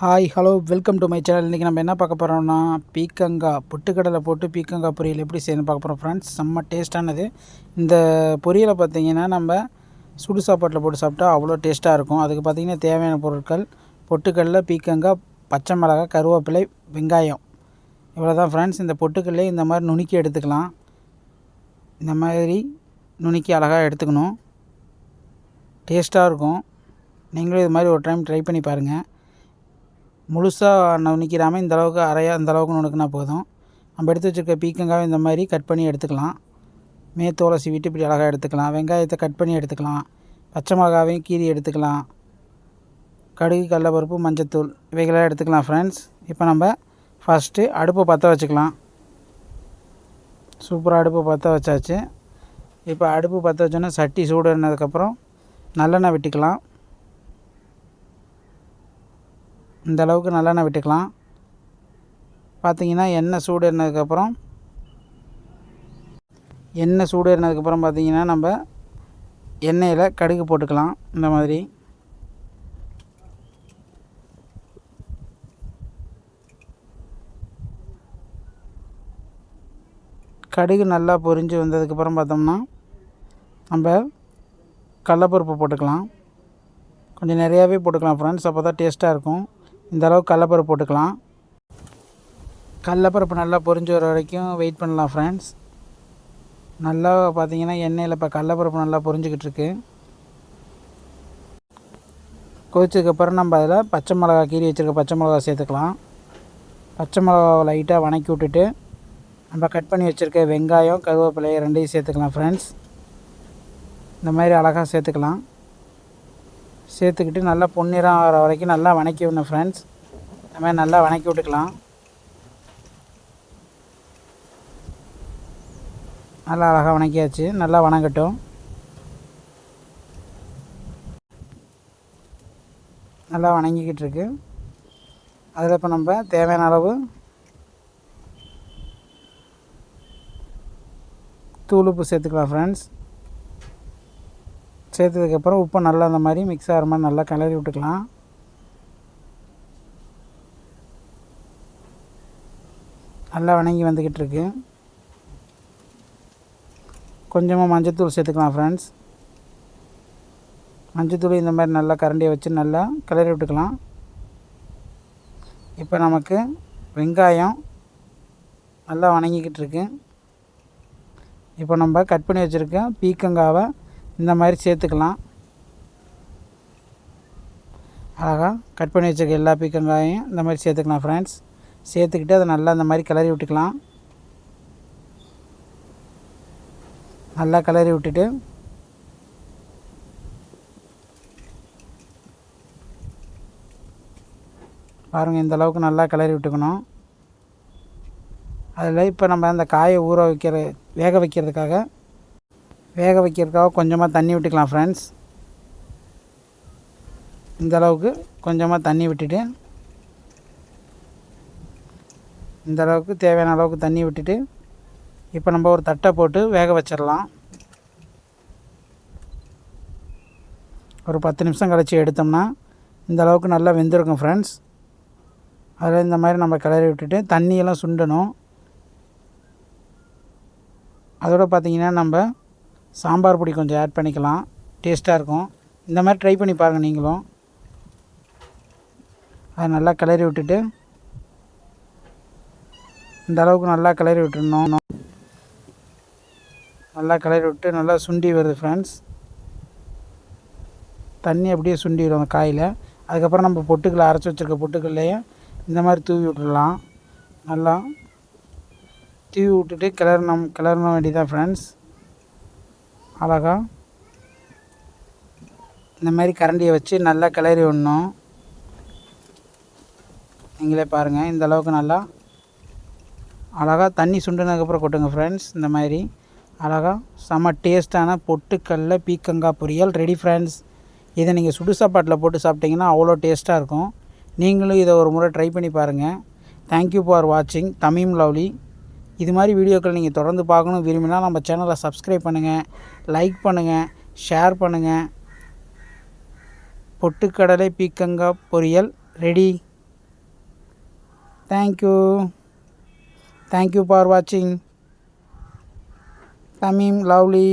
Hi hello welcome to my channel இன்றைக்கி நம்ம என்ன பார்க்க போகிறோம்னா பீக்கங்காய் பொட்டுக்கடலை போட்டு பீக்கங்காய் பொரியல் எப்படி செய்யணும் பார்க்க போகிறோம் ஃப்ரெண்ட்ஸ் செம்ம டேஸ்ட்டானது இந்த பொரியலை பார்த்தீங்கன்னா நம்ம சுடு சாப்பாட்டில் போட்டு சாப்பிட்டா அவ்வளோ டேஸ்ட்டாக இருக்கும். அதுக்கு பார்த்திங்கன்னா தேவையான பொருட்கள் பொட்டுக்கடலை பீக்கங்காய் பச்சை மிளகாய் கருவேப்பிலை வெங்காயம். இவ்வளோ தான் ஃப்ரெண்ட்ஸ் இந்த பொட்டுக்கல்லே இந்த மாதிரி நுணுக்கி எடுத்துக்கலாம். இந்த மாதிரி நுணுக்கி அழகாக எடுத்துக்கணும். டேஸ்ட்டாக இருக்கும். நீங்களும் இது மாதிரி ஒரு டைம் ட்ரை பண்ணி பாருங்கள் முழுசாக நுணிக்கிறாமல் இந்த அளவுக்கு அரையாக இந்த அளவுக்கு நுணுக்குனா போதும். நம்ம எடுத்து வச்சுருக்க பீக்கங்காய் இந்த மாதிரி கட் பண்ணி எடுத்துக்கலாம். மேத்தோலை சீவிட்டு இப்படி அழகாக எடுத்துக்கலாம். வெங்காயத்தை கட் பண்ணி எடுத்துக்கலாம். பச்சை மிளகாவையும் கீரி எடுத்துக்கலாம். கடுகு கடலப்பருப்பு மஞ்சத்தூள் இவைகளாக எடுத்துக்கலாம் ஃப்ரெண்ட்ஸ் இப்போ நம்ம ஃபஸ்ட்டு அடுப்பை பற்ற வச்சுக்கலாம். சூப்பராக அடுப்பை பற்ற வச்சாச்சு. இப்போ அடுப்பு பற்ற வச்சோன்னா சட்டி சூடுனதுக்கப்புறம் நல்லெண்ணெய் விட்டுக்கலாம். இந்த அளவுக்கு நல்லெண்ணெய் விட்டுக்கலாம். பார்த்தீங்கன்னா எண்ணெய் சூடு ஏறினதுக்கப்புறம் எண்ணெய் சூடு ஏறினதுக்கப்புறம் பார்த்தீங்கன்னா நம்ம எண்ணெயில் கடுகு போட்டுக்கலாம். இந்த மாதிரி. கடுகு நல்லா பொரிஞ்சு வந்ததுக்கப்புறம் பார்த்தோம்னா நம்ம கடலப்பருப்பு போட்டுக்கலாம். கொஞ்சம் நிறையாவே போட்டுக்கலாம் ஃப்ரெண்ட்ஸ் அப்போ தான் டேஸ்ட்டாக இருக்கும். இந்த அளவுக்கு கடலப்பருப்பு போட்டுக்கலாம். கடலப்பருப்பு நல்லா பொரிஞ்சு வர வரைக்கும் வெயிட் பண்ணலாம் ஃப்ரெண்ட்ஸ் நல்லா பார்த்தீங்கன்னா எண்ணெயில் இப்போ கடலப்பருப்பு நல்லா பொரிஞ்சுக்கிட்டு இருக்கு. கொதிச்சதுக்கப்புறம் நம்ம அதில் பச்சை மிளகா கீறி வச்சுருக்க பச்சை மிளகா சேர்த்துக்கலாம். பச்சை மிளகா லைட்டாக வணக்கி விட்டுட்டு நம்ம கட் பண்ணி வச்சுருக்க வெங்காயம் கருவேப்பிலை ரெண்டையும் சேர்த்துக்கலாம் ஃப்ரெண்ட்ஸ் இந்த மாதிரி அழகாக சேர்த்துக்கலாம். சேர்த்துக்கிட்டு நல்லா பொன்னிறம் ஆகிற வரைக்கும் நல்லா வணக்கி விடணும் ஃப்ரெண்ட்ஸ் இந்த மாதிரி நல்லா வணக்கி விட்டுக்கலாம். நல்லா அழகாக வணக்கியாச்சு. நல்லா வணங்கட்டும். நல்லா வணங்கிக்கிட்டு இருக்கு. அதில் இப்போ நம்ம தேவையான அளவு தூளுப்பு சேர்த்துக்கலாம் ஃப்ரெண்ட்ஸ் சேர்த்ததுக்கப்புறம் உப்பு நல்லா அந்த மாதிரி மிக்ஸ் ஆகிற மாதிரி நல்லா கிளறி விட்டுக்கலாம். நல்லா வணங்கி வந்துக்கிட்டு இருக்கு. கொஞ்சமாக மஞ்சத்தூள் சேர்த்துக்கலாம் ஃப்ரெண்ட்ஸ் மஞ்சத்தூள் இந்த மாதிரி நல்லா கரண்டியை வச்சு நல்லா கிளறி விட்டுக்கலாம். இப்போ நமக்கு வெங்காயம் நல்லா வணங்கிக்கிட்டு இருக்கு. இப்போ நம்ம கட் பண்ணி வச்சுருக்க பீக்கங்காவை இந்த மாதிரி சேர்த்துக்கலாம். அழகாக கட் பண்ணி வச்சுருக்க எல்லா பீக்கங்காயும் இந்த மாதிரி சேர்த்துக்கலாம் ஃப்ரெண்ட்ஸ் சேர்த்துக்கிட்டு அதை நல்லா இந்த மாதிரி கிளறி விட்டுக்கலாம். நல்லா கிளறி விட்டுட்டு பாருங்கள் இந்த அளவுக்கு நல்லா கிளறி விட்டுக்கணும். அதில் இப்போ நம்ம அந்த காயை ஊற வைக்கிற வேக வைக்கிறதுக்காக வேக வைக்கிறதுக்காக கொஞ்சமாக தண்ணி விட்டுக்கலாம் ஃப்ரெண்ட்ஸ் இந்த அளவுக்கு கொஞ்சமாக தண்ணி விட்டுட்டு இந்த அளவுக்கு தேவையான அளவுக்கு தண்ணி விட்டுட்டு இப்போ நம்ம ஒரு தட்டை போட்டு வேக வச்சிடலாம். ஒரு பத்து நிமிஷம் கழித்து எடுத்தோம்னா இந்த அளவுக்கு நல்லா வெந்திருக்கும் ஃப்ரெண்ட்ஸ் அதில் இந்த மாதிரி நம்ம கிளறி விட்டுட்டு தண்ணியெல்லாம் சுண்டணும். அதோடு பார்த்திங்கன்னா நம்ம சாம்பார் பொடி கொஞ்சம் ஆட் பண்ணிக்கலாம். டேஸ்ட்டாக இருக்கும். இந்த மாதிரி ட்ரை பண்ணி பாருங்கள் நீங்களும். அதை நல்லா கிளறி விட்டுட்டு இந்த அளவுக்கு நல்லா கிளறி விட்டுடணும். நல்லா கிளறி விட்டு நல்லா சுண்டி வருது ஃப்ரெண்ட்ஸ் தண்ணி அப்படியே சுண்டி வரும் அந்த காயில். அதுக்கப்புறம் நம்ம பொட்டுக்களை அரைச்சி வச்சுருக்க பொட்டுக்கள்லையே இந்த மாதிரி தூவி விட்டுடலாம். நல்லா தூவி விட்டுட்டு கிளறணும் கிளறணும் வேண்டியதான் ஃப்ரெண்ட்ஸ் அழகா. இந்த மாதிரி கரண்டியை வச்சு நல்லா கிளறி விடணும். நீங்களே பாருங்கள் இந்த அளவுக்கு நல்லா அழகாக தண்ணி சுண்டுனதுக்கப்புறம் கொட்டுங்க ஃப்ரெண்ட்ஸ் இந்த மாதிரி அழகாக செம்ம டேஸ்ட்டான பொட்டுக்கல்ல பீக்கங்காய் பொரியல் ரெடி ஃப்ரெண்ட்ஸ் இதை நீங்கள் சுடு சாப்பாட்டில் போட்டு சாப்பிட்டிங்கன்னா அவ்வளோ டேஸ்ட்டாக இருக்கும். நீங்களும் இதை ஒரு முறை ட்ரை பண்ணி பாருங்கள் தேங்க்யூ ஃபார் வாட்சிங் தமிம் லவ்லி. இது மாதிரி வீடியோக்கள் நீங்கள் தொடர்ந்து பார்க்கணும் விரும்பினா நம்ம சேனலை சப்ஸ்கிரைப் பண்ணுங்கள் லைக் பண்ணுங்கள் ஷேர் பண்ணுங்கள் பொட்டுக்கடலை பீக்கங்காய் பொரியல் ready thank you thank you for வாட்சிங் தமீம் லவ்லி